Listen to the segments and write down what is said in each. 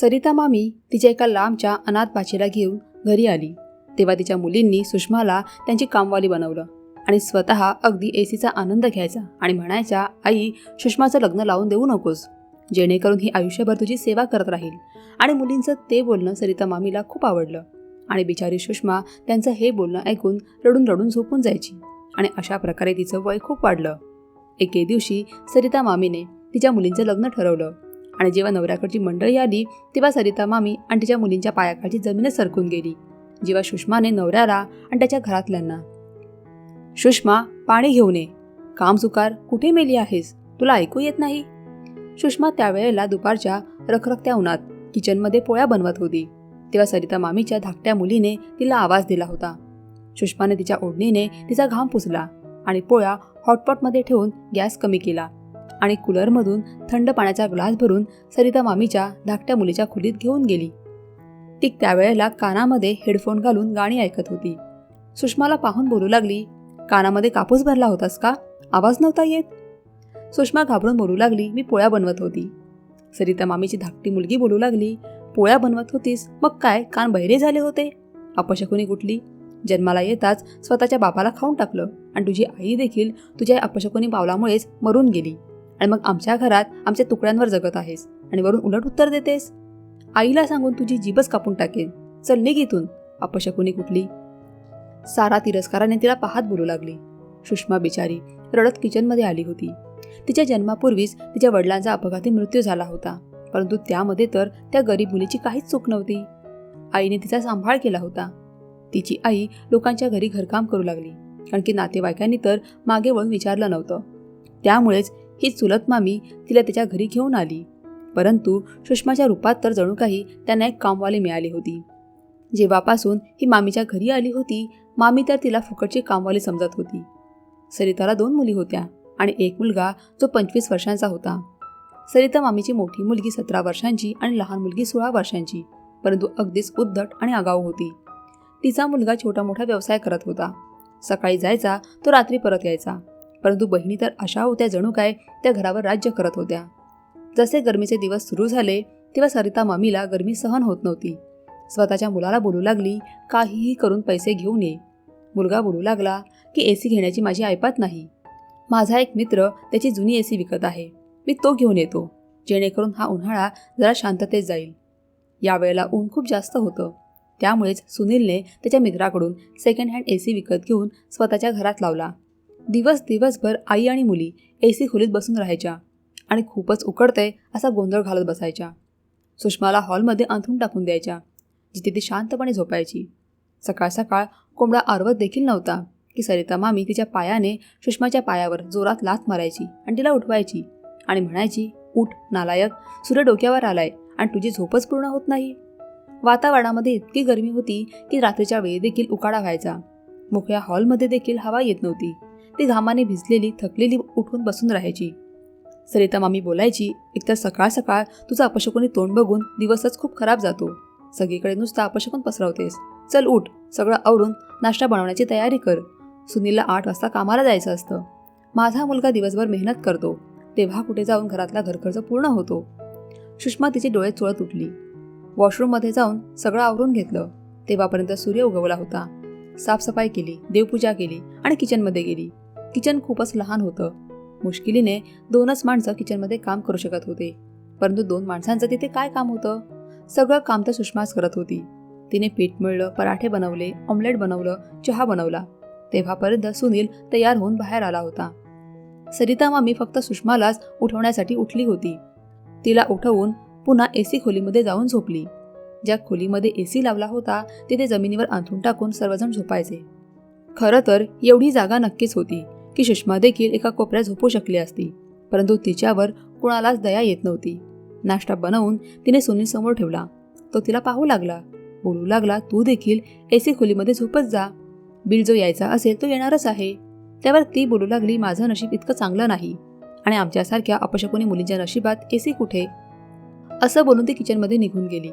सरिता मामी तिच्या एका लांबच्या अनाथ बाचीला घेऊन घरी आली. तेव्हा तिच्या मुलींनी सुषमाला त्यांची कामवाली बनवलं आणि स्वतः अगदी ए सीचा आनंद घ्यायचा आणि म्हणायच्या आई सुषमाचं लग्न लावून देऊ नकोस. जेणेकरून ही आयुष्यभर तुझी सेवा करत राहील. आणि मुलींचं ते बोलणं सरिता मामीला खूप आवडलं. आणि बिचारी सुषमा त्यांचं हे बोलणं ऐकून रडून रडून झोपून जायची आणि अशा प्रकारे तिचं वय खूप वाढलं. एके दिवशी सरिता मामीने तिच्या मुलींचं लग्न ठरवलं. आणि जेव्हा नवऱ्याकडची मंडळी आली तेव्हा सरिता मामी आणि तिच्या मुलींच्या पायाखालची जमीनच सरकून गेली. जेव्हा सुषमाने नवऱ्याला आणि त्याच्या घरातल्यांना सुषमा पाणी घेऊन ये. काम सुकार कुठे मेली आहेस? तुला ऐकू येत नाही? सुषमा त्यावेळेला दुपारच्या रखरखत्या उन्हात किचनमध्ये पोळ्या बनवत होती. तेव्हा सरिता मामीच्या धाकट्या मुलीने तिला आवाज दिला होता. सुषमाने तिच्या ओढणीने तिचा घाम पुसला आणि पोळ्या हॉटपॉटमध्ये ठेवून गॅस कमी केला. आणि कूलरमधून थंड पाण्याचा ग्लास भरून सरिता मामीच्या धाकट्या मुलीच्या खोलीत घेऊन गेली. ती त्यावेळेला कानामध्ये हेडफोन घालून गाणी ऐकत होती. सुषमाला पाहून बोलू लागली कानामध्ये कापूस भरला होतास का? आवाज नव्हता येत. सुषमा घाबरून बोलू लागली मी पोळ्या बनवत होती. सरिता मामीची धाकटी मुलगी बोलू लागली पोळ्या बनवत होतीस? मग काय? कान बहिरे झाले होते. अपशकुनी कुठली जन्माला येताच स्वतःच्या बापाला खाऊन टाकलं आणि तुझी आई देखील तुझ्या अपशकुनी पावलामुळेच मरून गेली. आणि मग आमच्या घरात आमच्या तुकड्यांवर जगत आहेस आणि वरून उलट उत्तर देतेस. आईला सांगून तुझी जीबच कापून टाकेन. चल निघ इथून. अपशकुनी कुठली? सारा तिरस्काराने तिला पाहत बोलू लागली. सुषमा बिचारी रडत किचनमध्ये आली होती. तिच्या जन्मापूर्वीच तिच्या वडिलांचा अपघाती मृत्यू झाला होता. परंतु त्यामध्ये तर त्या गरीब मुलीची काहीच चूक नव्हती. आईने तिचा सांभाळ केला होता. तिची आई लोकांच्या घरी घरकाम करू लागली. कारण की नातेवाईकांनी तर मागे वळून विचारलं नव्हतं. त्यामुळेच ही चुलत मामी तिला तिच्या घरी घेऊन आली. परंतु सुषमाच्या रूपात तर जणू काही त्यांना एक कामवाली मिळाली होती. जेव्हापासून ही मामीच्या घरी आली होती मामी तर तिला फुकटची कामवाली समजत होती. सरिताला दोन मुली होत्या आणि एक मुलगा जो पंचवीस वर्षांचा होता. सरिता मामीची मोठी मुलगी सतरा वर्षांची आणि लहान मुलगी सोळा वर्षांची परंतु अगदीच उद्धट आणि आगाऊ होती. तिचा मुलगा छोटा मोठा व्यवसाय करत होता. सकाळी जायचा तो रात्री परत यायचा. परंतु बहिणी तर अशा होत्या जणू काय त्या घरावर राज्य करत होत्या. जसे गरमीचे दिवस सुरू झाले तेव्हा सरिता मामीला गरमी सहन होत नव्हती. स्वतःच्या मुलाला बोलू लागली काहीही करून पैसे घेऊन ये. मुलगा बोलू लागला की ए सी घेण्याची माझी ऐपात नाही. माझा एक मित्र त्याची जुनी ए सी विकत आहे. मी तो घेऊन येतो. जेणेकरून हा उन्हाळा जरा शांततेत जाईल. यावेळेला ऊन खूप जास्त होतं. त्यामुळेच सुनीलने त्याच्या मित्राकडून सेकंड हँड ए सी विकत घेऊन स्वतःच्या घरात लावला. दिवस दिवसभर आई आणि मुली ए सी खोलीत बसून राहायच्या आणि खूपच उकडते असा गोंधळ घालत बसायच्या. सुषमाला हॉलमध्ये अंथरून टाकून द्यायच्या जिथे ती शांतपणे झोपायची. सकाळ सकाळ कोंबडा आरवत देखील नव्हता की सरिता मामी तिच्या पायाने सुषमाच्या पायावर जोरात लाथ मारायची आणि तिला उठवायची आणि म्हणायची उठ नालायक सूर्य डोक्यावर आलाय आणि तुझी झोपच पूर्ण होत नाही. वातावरणामध्ये इतकी गरमी होती की रात्रीच्या वेळी देखील उकाडा व्हायचा. मोकळ्या हॉलमध्ये देखील हवा येत नव्हती. ती घामाने भिजलेली थकलेली उठून बसून राहायची. सरिता मामी बोलायची एकतर सकाळ सकाळ तुझं अपशकुनी तोंड बघून दिवसच खूप खराब जातो. सगळीकडे नुसता अपशकून पसरवतेस. चल उठ सगळं आवरून नाश्ता बनवण्याची तयारी कर. सुनीलला आठ वाजता कामाला जायचं असतं. माझा मुलगा दिवसभर मेहनत करतो. तेव्हा कुठे जाऊन घरातला घरखर्च पूर्ण होतो. सुषमा तिचे डोळे चोळत उठली. वॉशरूममध्ये जाऊन सगळं आवरून घेतलं. तेव्हापर्यंत सूर्य उगवला होता. साफसफाई केली देवपूजा केली आणि किचनमध्ये गेली. किचन खूपच लहान होतं. मुश्किलीने दोनच माणसं किचनमध्ये काम करू शकत होते. परंतु दोन माणसांचं तिथे काय काम होतं? सगळं काम तर सुषमाच करत होती. तिने पीठ मिळलं पराठे बनवले ऑमलेट बनवलं चहा बनवला. तेव्हापर्यंत सुनील तयार होऊन बाहेर आला होता. सरिता मामी फक्त सुषमालाच उठवण्यासाठी उठली होती. तिला उठवून पुन्हा ए सी खोलीमध्ये जाऊन झोपली. ज्या खोलीमध्ये ए सी लावला होता तिथे जमिनीवर अंथरून टाकून सर्वजण झोपायचे. खरं तर एवढी जागा नक्कीच होती. की सुषमा देखील एका कोपऱ्यात झोपू शकली असती परंतु तिच्यावर कुणालाच दया येत नव्हती. नाश्ता बनवून तिने सुनील समोर ठेवला. तो तिला पाहू लागला. बोलू लागला तू देखील ए सी खोलीमध्ये झोपत जा. बिल जो यायचा असेल तो येणारच आहे. त्यावर ती बोलू लागली माझं नशीब इतकं चांगलं नाही. आणि आमच्यासारख्या अपशकुनी मुलींच्या नशिबात ए सी कुठे? असं बोलून ती किचनमध्ये निघून गेली.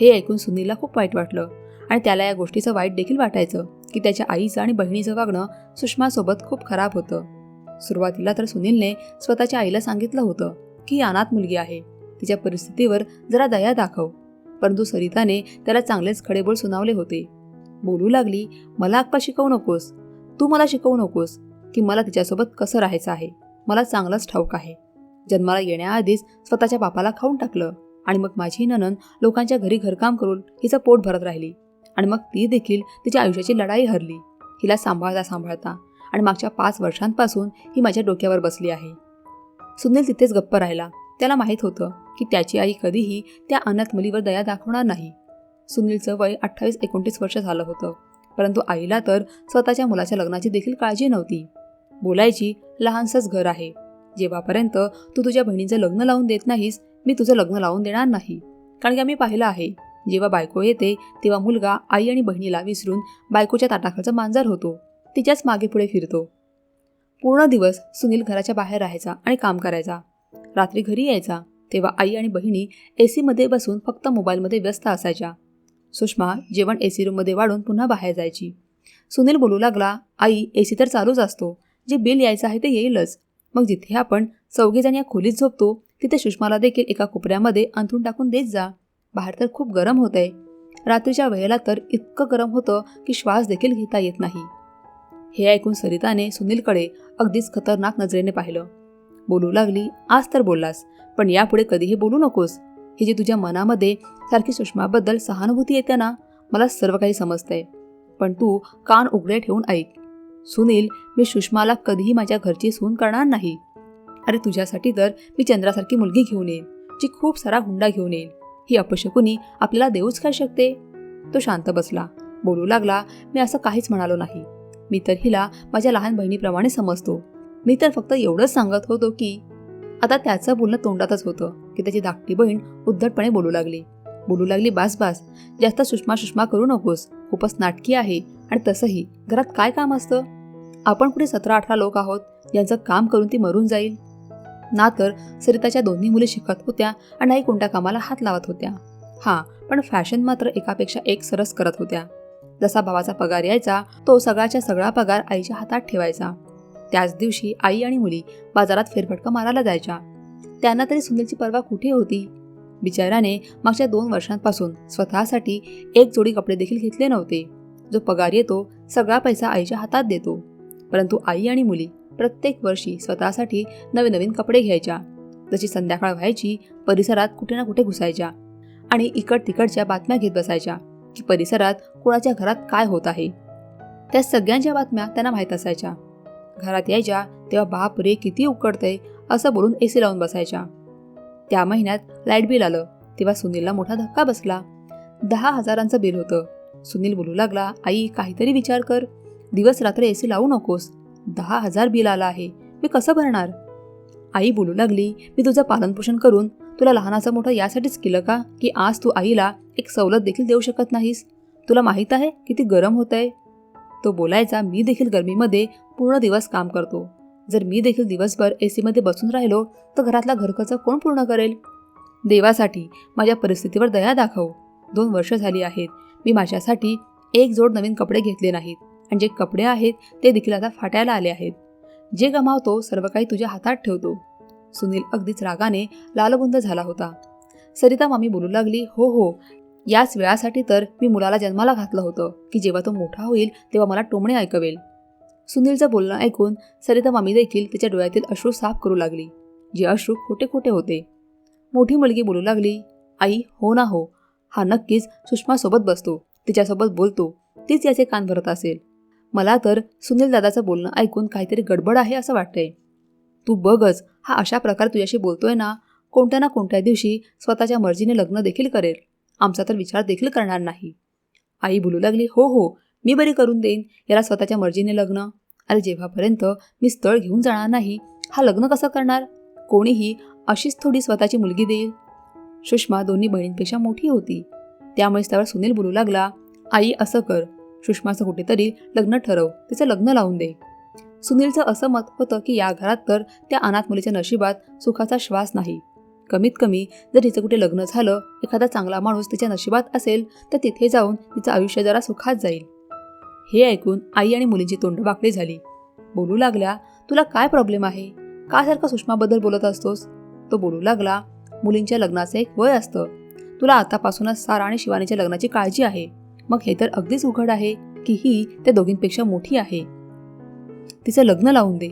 हे ऐकून सुनीलला खूप वाईट वाटलं आणि त्याला या गोष्टीचं वाईट देखील वाटायचं. की त्याच्या आईचं आणि बहिणीचं वागणं सुषमासोबत खूप खराब होतं. सुरुवातीला तर सुनीलने स्वतःच्या आईला सांगितलं होतं की अनाथ मुलगी आहे. तिच्या परिस्थितीवर जरा दया दाखव. परंतु सरिताने त्याला चांगलेच खडेबोल सुनावले होते. बोलू लागली मला अक्का शिकवू नकोस. तू मला शिकवू नकोस की मला तिच्यासोबत कसं राहायचं आहे. मला चांगलंच ठाऊक आहे. जन्माला येण्याआधीच स्वतःच्या बापाला खाऊन टाकलं आणि मग माझी ननन लोकांच्या घरी घरकाम करून हिचं पोट भरत राहिली. आणि मग ती देखील तिच्या आयुष्याची लढाई हरली. हिला सांभाळता सांभाळता आणि मागच्या पाच वर्षांपासून ही माझ्या डोक्यावर बसली आहे. सुनील तिथेच गप्प राहिला. त्याला माहीत होतं की त्याची आई कधीही त्या अनाथ मुलीवर दया दाखवणार नाही. सुनीलचं वय अठ्ठावीस एकोणतीस वर्ष झालं होतं. परंतु आईला तर स्वतःच्या मुलाच्या लग्नाची देखील काळजी नव्हती. बोलायची लहानसंच घर आहे. जेव्हापर्यंत तू तुझ्या बहिणीचं लग्न लावून देत नाहीस मी तुझं लग्न लावून देणार नाही. कारण की आम्ही पाहिलं आहे जेव्हा बायको येते तेव्हा मुलगा आई आणि बहिणीला विसरून बायकोच्या ताटाखालचा मांजर होतो. तिच्याच मागे पुढे फिरतो. पूर्ण दिवस सुनील घराच्या बाहेर राहायचा आणि काम करायचा. रात्री घरी यायचा तेव्हा आई आणि बहिणी ए सीमध्ये बसून फक्त मोबाईलमध्ये व्यस्त असायच्या. सुषमा जेवण ए सी रूममध्ये वाढून पुन्हा बाहेर जायची. सुनील बोलू लागला आई ए सी तर चालूच असतो. जे बिल यायचं आहे ते येईलच. मग जिथे आपण चौघेजण या खोलीत झोपतो तिथे सुषमाला देखील एका कोपऱ्यामध्ये अंथरून टाकून देत जा. बाहेर तर खूप गरम होत आहे रात्रीच्या वेळेला तर इतकं गरम होतं की श्वास देखील घेता येत नाही. हे ऐकून सरिताने सुनीलकडे अगदीच खतरनाक नजरेने पाहिलं. बोलू लागली आज तर बोललास पण यापुढे कधीही बोलू नकोस. ही जी तुझ्या मनामध्ये सारखी सुषमाबद्दल सहानुभूती येते ना मला सर्व काही समजतंय. पण तू कान उघडे ठेवून ऐक. सुनील मी सुषमाला कधीही माझ्या घरची सून करणार नाही. अरे तुझ्यासाठी तर मी चंद्रासारखी मुलगी घेऊन येईन जी खूप सारा हुंडा घेऊन येईल ही अपशकुनी आपल्याला देऊच काय शकते? तो शांत बसला. बोलू लागला मी असं काहीच म्हणालो नाही. मी तर हिला माझ्या लहान बहिणीप्रमाणे समजतो. मी तर फक्त एवढंच सांगत होतो की आता त्याचं बोलणं तोंडातच होतं की त्याची धाकटी बहीण उद्धटपणे बोलू लागली. बोलू लागली बास बास जास्त सुषमा सुषमा करू नकोस. खूपच नाटकी आहे आणि तसंही. घरात काय काम असतं? आपण कुठे सतरा अठरा लोक आहोत. यांचं काम करून ती मरून जाईल. ना तर सरिताच्या दोन्ही मुली शिकत होत्या आणि नाही कोणत्या कामाला हात लावत होत्या. हां पण फॅशन मात्र एकापेक्षा एक सरस करत होत्या. जसा भावाचा पगार यायचा तो सगळ्याच्या सगळा पगार आईच्या हातात ठेवायचा. त्याच दिवशी आई आणि मुली बाजारात फेरफटका मारायला जायच्या. त्यांना तरी सुनीलची परवा कुठे होती? बिचाराने मागच्या दोन वर्षांपासून स्वतःसाठी एक जोडी कपडे देखील घेतले नव्हते. जो पगार येतो सगळा पैसा आईच्या हातात देतो. परंतु आई आणि मुली प्रत्येक वर्षी स्वतःसाठी नवीन नवीन कपडे घ्यायच्या. जशी संध्याकाळ व्हायची परिसरात कुठे ना कुठे घुसायच्या आणि इकड तिकडच्या बातम्या घेत बसायच्या की परिसरात कोणाच्या घरात काय होत आहे. त्या सगळ्यांच्या बातम्या त्यांना माहीत असायच्या. घरात यायच्या तेव्हा बाप रे किती उकडतंय असं बोलून ए सी लावून बसायच्या. त्या महिन्यात लाइट बिल आलं तेव्हा सुनीलला मोठा धक्का बसला. दहा हजारांचं बिल होतं. सुनील बोलू लागला आई काहीतरी विचार कर. दिवस रात्र ए सी लावू नकोस. दहा हजार बिल आलं आहे. मी कसं भरणार? आई बोलू लागली मी तुझं पालनपोषण करून तुला लहानाचं मोठं यासाठीच केलं का? की आज तू आईला एक सवलत देखील देऊ शकत नाहीस? तुला माहीत आहे किती गरम होत आहे तो बोलायचा मी देखील गरमीमध्ये पूर्ण दिवस काम करतो. जर मी देखील दिवसभर ए सीमध्ये बसून राहिलो तर घरातला घरखर्च कोण पूर्ण करेल? देवासाठी माझ्या परिस्थितीवर दया दाखव. दोन वर्ष झाली आहेत. मी माझ्यासाठी एक जोड नवीन कपडे घेतले नाहीत. आणि जे कपडे आहेत ते देखील आता फाटायला आले आहेत. जे गमावतो सर्व काही तुझ्या हातात ठेवतो. सुनील अगदीच रागाने लालबुंद झाला होता. सरिता मामी बोलू लागली हो हो. याच वेळासाठी तर मी मुलाला जन्माला घातलं होतं की जेव्हा तो मोठा होईल तेव्हा मला टोमणे ऐकवेल. सुनीलचं बोलणं ऐकून सरिता मामी देखील तिच्या डोळ्यातील अश्रू साफ करू लागली. जे अश्रू खोटे खोटे होते. मोठी मुलगी बोलू लागली आई हो ना हो. हा नक्कीच सुषमासोबत बसतो. तिच्यासोबत बोलतो. तीच याचे कान भरत असेल. मला तर सुनील दादाचं बोलणं ऐकून काहीतरी गडबड आहे असं वाटतंय. तू बघच हा अशा प्रकारे तुझ्याशी बोलतोय ना कोणत्या ना कोणत्या दिवशी स्वतःच्या मर्जीने लग्न देखील करेल. आमचा तर विचार देखील करणार नाही. आई बोलू लागली हो हो मी बरी करून देईन याला स्वतःच्या मर्जीने लग्न. अरे जेव्हापर्यंत मी स्थळ घेऊन जाणार नाही हा लग्न कसं करणार? कोणीही अशीच थोडी स्वतःची मुलगी देईल. सुषमा दोन्ही बहिणींपेक्षा मोठी होती. त्यामुळेच त्यावर सुनील बोलू लागला आई असं कर सुषमाचं कुठेतरी लग्न ठरव तिचं लग्न लावून दे. सुनीलचं असं मत होतं की या घरात तर त्या अनाथ मुलीच्या नशिबात सुखाचा श्वास नाही. कमीत कमी जर तिचं कुठे लग्न झालं एखादा चांगला माणूस तिच्या नशिबात असेल तर तिथे जाऊन तिचं आयुष्य जरा सुखात जाईल. हे ऐकून आई आणि मुलींची तोंड वाकडी झाली. बोलू लागल्या तुला काय प्रॉब्लेम आहे? का सारखं सुषमाबद्दल बोलत असतोस? तो बोलू लागला मुलींच्या लग्नाचं एक वय असतं. तुला आतापासूनच सारा आणि शिवानीच्या लग्नाची काळजी आहे. मग हे तर अगदीच उघड आहे की ही त्या दोघींपेक्षा मोठी आहे. तिचं लग्न लावून दे.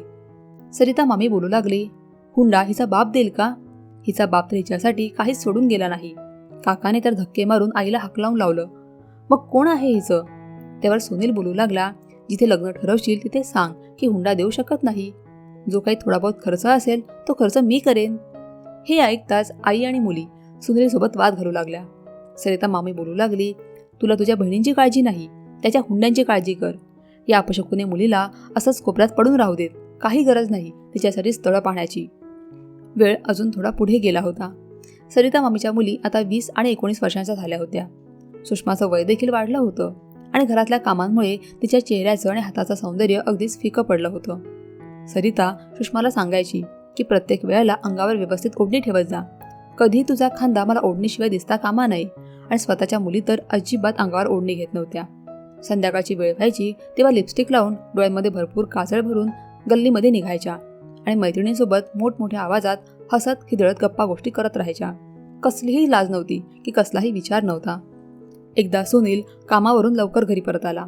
सरिता मामी बोलू लागली हुंडा हिचा बाप देईल का? हिचा बाप तर हिच्यासाठी काहीच सोडून गेला नाही. काकाने तर धक्के मारून आईला हकलावून लावलं. मग कोण आहे हिचं? त्यावर सुनील बोलू लागला जिथे लग्न ठरवशील तिथे सांग की हुंडा देऊ शकत नाही. जो काही थोडा बहुत खर्च असेल तो खर्च मी करेन. हे ऐकताच आई आणि मुली सुनीलसोबत वाद घालू लागल्या. सरिता मामी बोलू लागली तुला तुझ्या बहिणींची काळजी नाही त्याच्या हुंड्यांची काळजी कर. या अपशकुने मुलीला असंच कोपऱ्यात पडून राहू देत काही गरज नाही तिच्यासाठी स्थळं पाहण्याची. वेळ अजून थोडा पुढे गेला होता. सरिता मामीच्या मुली आता वीस आणि एकोणीस वर्षांच्या झाल्या होत्या. सुषमाचं वय देखील वाढलं होतं आणि घरातल्या कामांमुळे तिच्या चेहऱ्याचं आणि हाताचं सौंदर्य अगदीच फिकं पडलं होतं. सरिता सुषमाला सांगायची की प्रत्येक वेळेला अंगावर व्यवस्थित ओढणी ठेवत जा. कधी तुझा खांदा मला ओढणीशिवाय दिसता कामा नये आणि स्वतःच्या मुली तर अजिबात अंगावर ओढणी घेत नव्हत्या. संध्याकाळची वेळ व्हायची तेव्हा लिपस्टिक लावून डोळ्यांमध्ये भरपूर काजळ भरून गल्लीमध्ये निघायच्या आणि मैत्रिणींसोबत मोठमोठ्या आवाजात हसत खिदळत गप्पा गोष्टी करत राहायच्या. कसलीही लाज नव्हती की कसलाही विचार नव्हता. एकदा सुनील कामावरून लवकर घरी परत आला.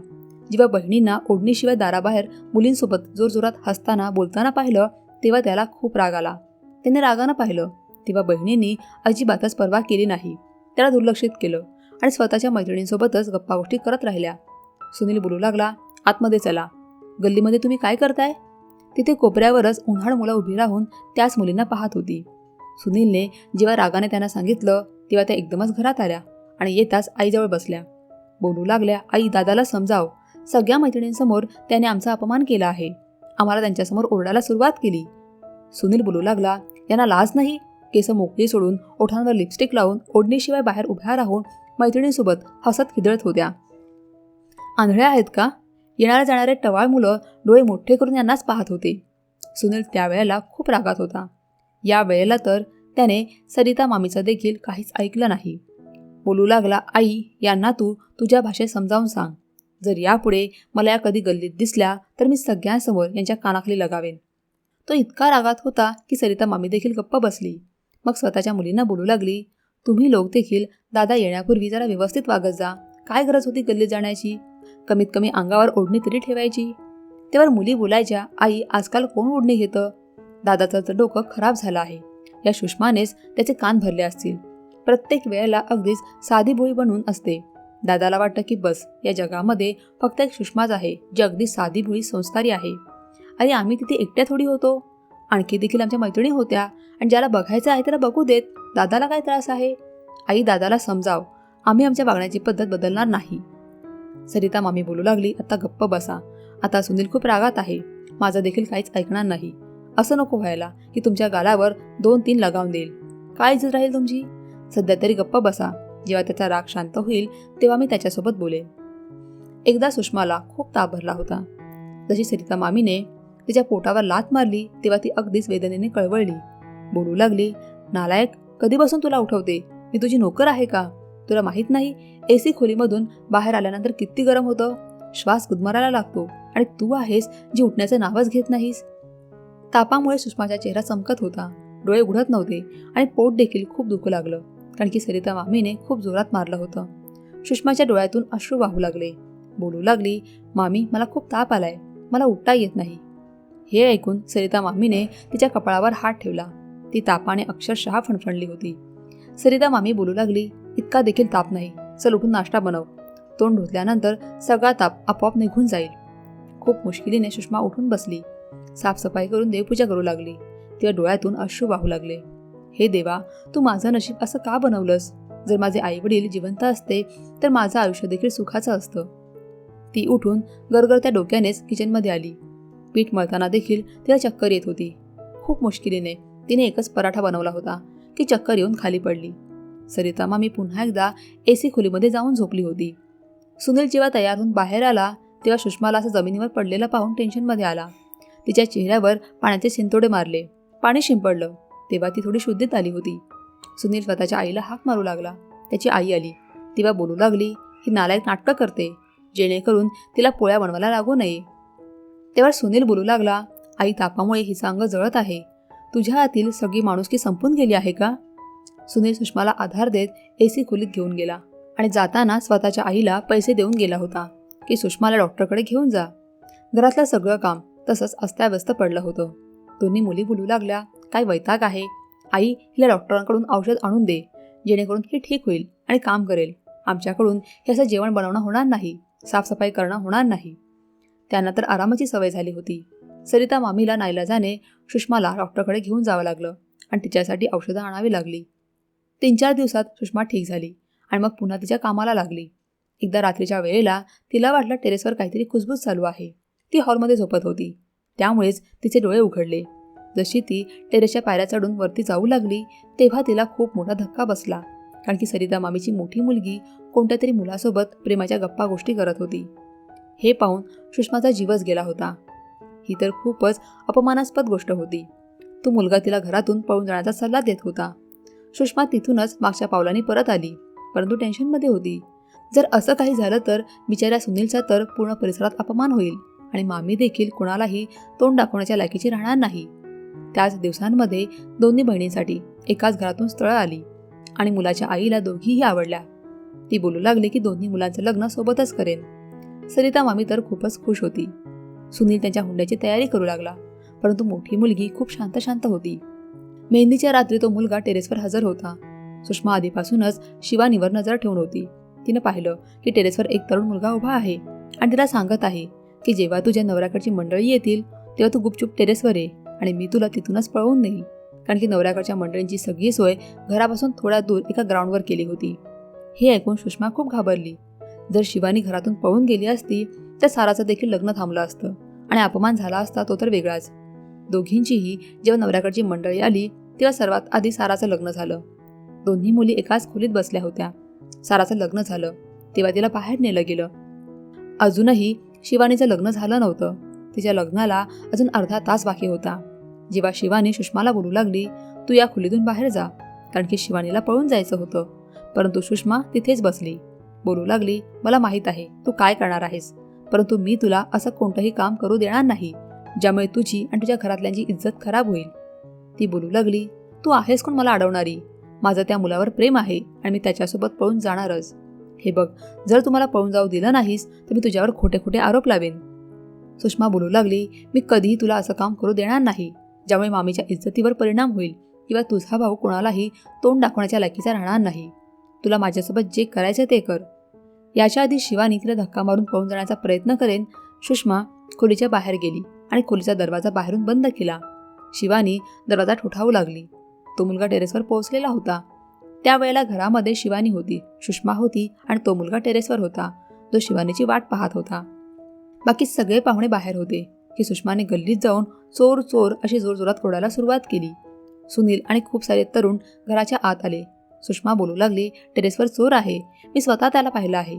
जेव्हा बहिणींना ओढणीशिवाय दाराबाहेर मुलींसोबत जोरजोरात हसताना बोलताना पाहिलं तेव्हा त्याला खूप राग आला. त्याने रागानं पाहिलं तेव्हा बहिणींनी अजिबातच परवा केली नाही. त्याला दुर्लक्षित केलं आणि स्वतःच्या मैत्रिणींसोबतच गप्पा गोष्टी करत राहिल्या. सुनील बोलू लागला आतमध्ये चला. गल्लीमध्ये तुम्ही काय करताय? तिथे कोपऱ्यावरच उन्हाळ मुलं उभी राहून त्याच मुलींना पाहत होती. सुनीलने जेव्हा रागाने त्यांना सांगितलं तेव्हा त्या एकदमच घरात आल्या आणि येताच आईजवळ बसल्या. बोलू लागल्या आई दादाला समजाव. सगळ्या मैत्रिणींसमोर त्याने आमचा अपमान केला आहे. आम्हाला त्यांच्यासमोर ओरडायला सुरुवात केली. सुनील बोलू लागला यांना लाज नाही? केस मोकळी सोडून ओठांवर लिपस्टिक लावून ओढणीशिवाय बाहेर उभ्या राहून मैत्रिणीसोबत हसत खिदळत होत्या. आंधळ्या आहेत का? येणाऱ्या जाणारे टवाळ मुलं डोळे मोठे करून यांनाच पाहत होते. सुनील त्यावेळेला खूप रागात होता. या वेळेला तर त्याने सरिता मामीचं देखील काहीच ऐकलं नाही. बोलू लागला आई यांना तू तुझ्या भाषेत समजावून सांग. जर यापुढे मला या कधी गल्लीत दिसल्या तर मी सगळ्यांसमोर यांच्या कानाखाली लगावेन. तो इतका रागात होता की सरिता मामी देखील गप्प बसली. मग स्वतःच्या मुलींना बोलू लागली तुम्ही लोक देखील दादा येण्यापूर्वी जरा व्यवस्थित वागत जा. काय गरज होती गल्ली जाण्याची? कमीत कमी अंगावर ओढणी तरी ठेवायची. तेव्हा मुली बोलायच्या आई आजकाल कोण ओढणी घेतं? दादाचं तर डोकं खराब झालं आहे. या सुषमानेच त्याचे कान भरले असतील. प्रत्येक वेळेला अगदीच साधी भोळी बनून असते. दादाला वाटतं की बस या जगामध्ये फक्त एक सुषमाच आहे जी अगदी साधी भोळी संस्कारी आहे. अरे आम्ही तिथे एकट्या थोडी होतो. आणखी देखील आमच्या मैत्रिणी होत्या आणि ज्याला बघायचं आहे त्याला बघू देत दादाला काय त्रास आहे? आई दादाला समजाव आम्ही आमच्या वागण्याची पद्धत बदलणार नाही. सरिता मामी बोलू लागली आता गप्प बसा. आता सुनील खूप रागात आहे. माझं देखील काहीच ऐकणार नाही. असं नको व्हायला की तुमच्या गालावर दोन तीन लगावून देईल. काय इज्जत राहील तुमची? सध्या तरी गप्प बसा. जेव्हा त्याचा राग शांत होईल तेव्हा मी त्याच्यासोबत बोलेन. एकदा सुषमाला खूप ताप भरला होता. जशी सरिता मामीने तिच्या पोटावर लात मारली तेव्हा ती अगदीच वेदनेने कळवळली. बोलू लागली नालायक कधीपासून तुला उठवते? मी तुझी नोकर आहे का? तुला माहीत नाही एसी खोलीमधून बाहेर आल्यानंतर किती गरम होतं? श्वास गुदमरायला लागतो. आणि तू आहेस जी उठण्याचं नावच घेत नाहीस. तापामुळे सुषमाचा चेहरा चमकत होता. डोळे उघडत नव्हते आणि पोट देखील खूप दुखू लागलं कारण की सरिता मामीने खूप जोरात मारलं होतं. सुषमाच्या डोळ्यातून अश्रू वाहू लागले. बोलू लागली मामी मला खूप ताप आलाय. मला उठता येत नाही. हे ऐकून सरिता मामीने तिच्या कपाळावर हात ठेवला. ती तापाने अक्षरशः फणफणली होती. सरिता मामी बोलू लागली इतका देखील ताप नाही. चल उठून नाश्ता बनव. तोंड धुतल्यानंतर सगळा ताप आपोआप निघून जाईल. खूप मुश्किलीने सुषमा उठून बसली. साफसफाई करून देवपूजा करू लागली. तिच्या डोळ्यातून अश्रू वाहू लागले. हे देवा तू माझं नशीब असं का बनवलंस? जर माझे आई वडील जिवंत असते तर माझं आयुष्य देखील सुखाचं असतं. ती उठून गरगरत्या डोक्यानेच किचनमध्ये आली. पीठ मळताना देखील तिला चक्कर येत होती. खूप मुश्किलीने तिने एकच पराठा बनवला होता की चक्कर येऊन खाली पडली. सरिता मामी पुन्हा एकदा ए सी खोलीमध्ये जाऊन झोपली होती. सुनील जेव्हा तयार होऊन बाहेर आला तेव्हा सुषमाला असं जमिनीवर पडलेला पाहून टेन्शनमध्ये आला. तिच्या चेहऱ्यावर पाण्याचे शिंतोडे मारले. पाणी शिंपडलं. तेव्हा ती थोडी शुद्धीत आली होती. सुनील स्वतःच्या आईला हाक मारू लागला. त्याची आई आली. तेव्हा बोलू लागली ही नालायक नाटकं करते. जेणेकरून तिला पोळ्या बनवायला लागू नये. तेव्हा सुनील बोलू लागला आई तापामुळे हिचा अंग जळत आहे. तुझ्या हातील सगळी माणुसकी संपून गेली आहे का? सुनील सुषमाला आधार देत ए सी खोलीत घेऊन गेला आणि जाताना स्वतःच्या आईला पैसे देऊन गेला होता की सुषमाला डॉक्टरकडे घेऊन जा. घरातलं सगळं काम तसंच अस्ताव्यस्त पडलं होतं. दोन्ही मुली बोलू लागल्या काय वैताग आहे. आई हिला डॉक्टरांकडून औषध आणून दे. जेणेकरून ही ठीक होईल आणि काम करेल. आमच्याकडून हे असं जेवण बनवणं होणार नाही. साफसफाई करणं होणार नाही. त्यांना तर आरामाची सवय झाली होती. सरिता मामीला नाईलाजाने सुषमाला डॉक्टरकडे घेऊन जावं लागलं आणि तिच्यासाठी औषधं आणावी लागली. तीन चार दिवसात सुषमा ठीक झाली आणि मग पुन्हा तिच्या कामाला लागली. एकदा रात्रीच्या वेळेला तिला वाटलं टेरेसवर काहीतरी कुजबूज चालू आहे. ती हॉलमध्ये झोपत होती. त्यामुळेच तिचे डोळे उघडले. जशी ती टेरेसच्या पायऱ्या चढून वरती जाऊ लागली तेव्हा तिला खूप मोठा धक्का बसला. कारण की सरिता मामीची मोठी मुलगी कोणत्या तरी मुलासोबत प्रेमाच्या गप्पा गोष्टी करत होती. हे पाहून सुषमाचा जीवच गेला होता. ही तर खूपच अपमानास्पद गोष्ट होती. तो मुलगा तिला घरातून पळून जाण्याचा सल्ला देत होता. सुषमा तिथूनच मागच्या पावलांनी परत आली परंतु टेन्शनमध्ये होती. जर असं काही झालं तर बिचाऱ्या सुनीलचा तर पूर्ण परिसरात अपमान होईल आणि मामी देखील कुणालाही तोंड दाखवण्याच्या लायकीची राहणार नाही. त्याच दिवसांमध्ये दोन्ही बहिणींसाठी एकाच घरातून स्थळं आली आणि मुलाच्या आईला दोघीही आवडल्या. ती बोलू लागली की दोन्ही मुलांचं लग्न सोबतच करेन. सरिता मामी तर खूपच खुश होती. सुनील त्यांच्या हुंड्याची तयारी करू लागला परंतु मोठी मुलगी खूप शांत शांत होती. मेहंदीच्या रात्री तो मुलगा टेरेसवर हजर होता. सुषमा आधीपासूनच शिवानीवर नजर ठेवून होती. तिनं पाहिलं की टेरेसवर एक तरुण मुलगा उभा आहे आणि तिला सांगत आहे की जेव्हा तुझ्या नवऱ्याकडची मंडळी येतील तेव्हा तू गुपचूप टेरेसवर ये आणि मी तुला तिथूनच पळवून नेईल कारण की नवऱ्याकडच्या मंडळींची सगळी सोय घरापासून थोड्या दूर एका ग्राउंडवर केली होती. हे ऐकून सुषमा खूप घाबरली. जर शिवानी घरातून पळून गेली असती तर साराचं देखील लग्न थांबलं असतं आणि अपमान झाला असता तो तर वेगळाच. दोघींचीही जेव्हा नवऱ्याकडची मंडळी आली तेव्हा सर्वात आधी साराचं लग्न झालं. दोन्ही मुली एकाच खोलीत बसल्या होत्या. साराचं लग्न झालं तेव्हा तिला बाहेर नेलं गेलं. अजूनही शिवानीचं लग्न झालं नव्हतं. तिच्या लग्नाला अजून अर्धा तास बाकी होता. जेव्हा शिवानी सुषमाला बोलू लागली तू या खोलीतून बाहेर जा कारण की शिवानीला पळून जायचं होतं. परंतु सुषमा तिथेच बसली. बोलू लागली मला माहीत आहे तू काय करणार आहेस परंतु मी तुला असं कोणतंही काम करू देणार नाही ज्यामुळे तुझी आणि तुझ्या घरातल्यांची इज्जत खराब होईल. ती बोलू लागली तू आहेस कोण मला अडवणारी? माझं त्या मुलावर प्रेम आहे आणि मी त्याच्यासोबत पळून जाणारच. हे बघ जर तुम्हाला पळून जाऊ दिलं नाहीस तर मी तुझ्यावर खोटे खोटे आरोप लावेन. सुषमा बोलू लागली मी कधीही तुला असं काम करू देणार नाही ज्यामुळे मामीच्या इज्जतीवर परिणाम होईल किंवा तुझा भाऊ कोणालाही तोंड दाखवण्याच्या लायकीचा राहणार नाही. तुला माझ्यासोबत जे करायचं ते कर. याच्या आधी शिवानी तिला धक्का मारून पळून जाण्याचा प्रयत्न करेन. सुषमा खोलीच्या बाहेर गेली आणि खोलीचा दरवाजा बाहेरून बंद केला. शिवानी दरवाजा ठोठावू लागली. तो मुलगा टेरेसवर पोहोचलेला होता. त्यावेळेला घरामध्ये शिवानी होती सुषमा होती आणि तो मुलगा टेरेसवर होता. जो शिवानीची वाट पाहत होता. बाकी सगळे पाहुणे बाहेर होते. की सुषमाने गल्लीत जाऊन चोर चोर अशी जोरजोरात ओढायला सुरुवात केली. सुनील आणि खूप सारे तरुण घराच्या आत आले. सुषमा बोलू लागली टेरेसवर चोर आहे. मी स्वतः त्याला पाहिलं आहे.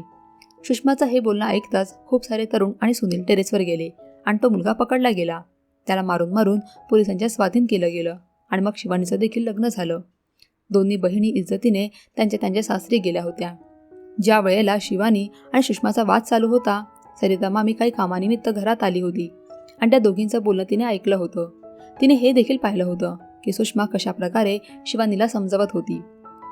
सुषमाचं हे बोलणं ऐकताच खूप सारे तरुण आणि सुनील टेरेसवर गेले आणि तो मुलगा पकडला गेला. त्याला मारून मारून पोलिसांच्या स्वाधीन केलं गेलं आणि मग शिवानीचं देखील लग्न झालं. दोन्ही बहिणी इज्जतीने त्यांच्या त्यांच्या सासरी गेल्या होत्या. ज्या वेळेला शिवानी आणि सुषमाचा वाद चालू होता सरिता मामी काही कामानिमित्त घरात आली होती आणि त्या दोघींचं बोलणं तिने ऐकलं होतं. तिने हे देखील पाहिलं होतं की सुषमा कशाप्रकारे शिवानीला समजवत होती.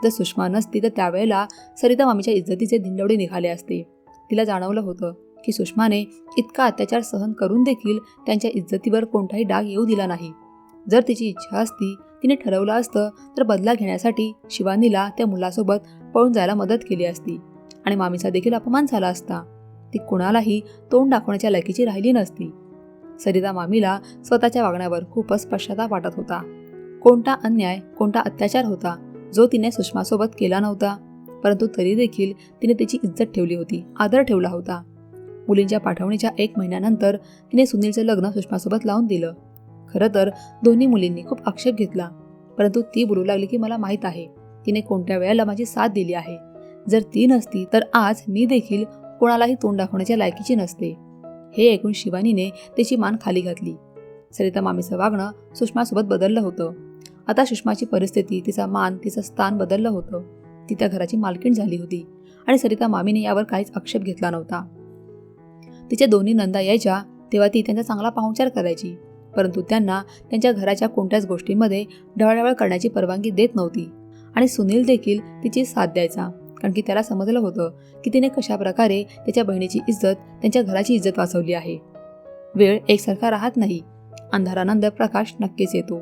जर सुषमा नसती तर त्यावेळेला सरिता मामीच्या इज्जतीचे धिंडवडे निघाले असते. तिला जाणवलं होतं की सुषमाने इतका अत्याचार सहन करून देखील त्यांच्या इज्जतीवर कोणताही डाग येऊ दिला नाही. जर तिची इच्छा असती तिने ठरवलं असतं तर बदला घेण्यासाठी शिवानीला त्या मुलासोबत पळून जायला मदत केली असती आणि मामीचा देखील अपमान झाला असता. ती कुणालाही तोंड दाखवण्याच्या लकीची राहिली नसती. सरिता मामीला स्वतःच्या वागण्यावर खूपच पश्चाताप वाटत होता. कोणता अन्याय कोणता अत्याचार होता जो तिने सुषमासोबत केला नव्हता परंतु तरी देखील तिने तिची इज्जत ठेवली होती आदर ठेवला होता. मुलींच्या पाठवणीच्या एक महिन्यानंतर तिने सुनीलचं लग्न सुषमासोबत लावून दिलं. खरं तर दोन्ही मुलींनी खूप आक्षेप घेतला परंतु ती बोलू लागली की मला माहीत आहे तिने कोणत्या वेळेला माझी साथ दिली आहे. जर ती नसती तर आज मी देखील कोणालाही तोंड दाखवण्याच्या लायकीची नसते. हे ऐकून शिवानीने तिची मान खाली घातली. सरिता मामीचं वागणं सुषमासोबत बदललं होतं. आता सुषमाची परिस्थिती तिचा मान तिचं स्थान बदललं होतं. ती त्या घराची मालकीण झाली होती आणि सरिता मामीने यावर काहीच आक्षेप घेतला नव्हता. तिच्या दोन्ही नंदा यायच्या तेव्हा ती त्यांचा चांगला पाहुणचार करायची परंतु त्यांना त्यांच्या घराच्या कोणत्याच गोष्टीमध्ये ढवळढवळ करण्याची परवानगी देत नव्हती. आणि सुनील देखील तिची साथ द्यायचा कारण की त्याला समजलं होतं की तिने कशा प्रकारे त्याच्या बहिणीची इज्जत त्यांच्या घराची इज्जत वाचवली आहे. वेळ एकसारखा राहत नाही. अंधारानंतर प्रकाश नक्कीच येतो.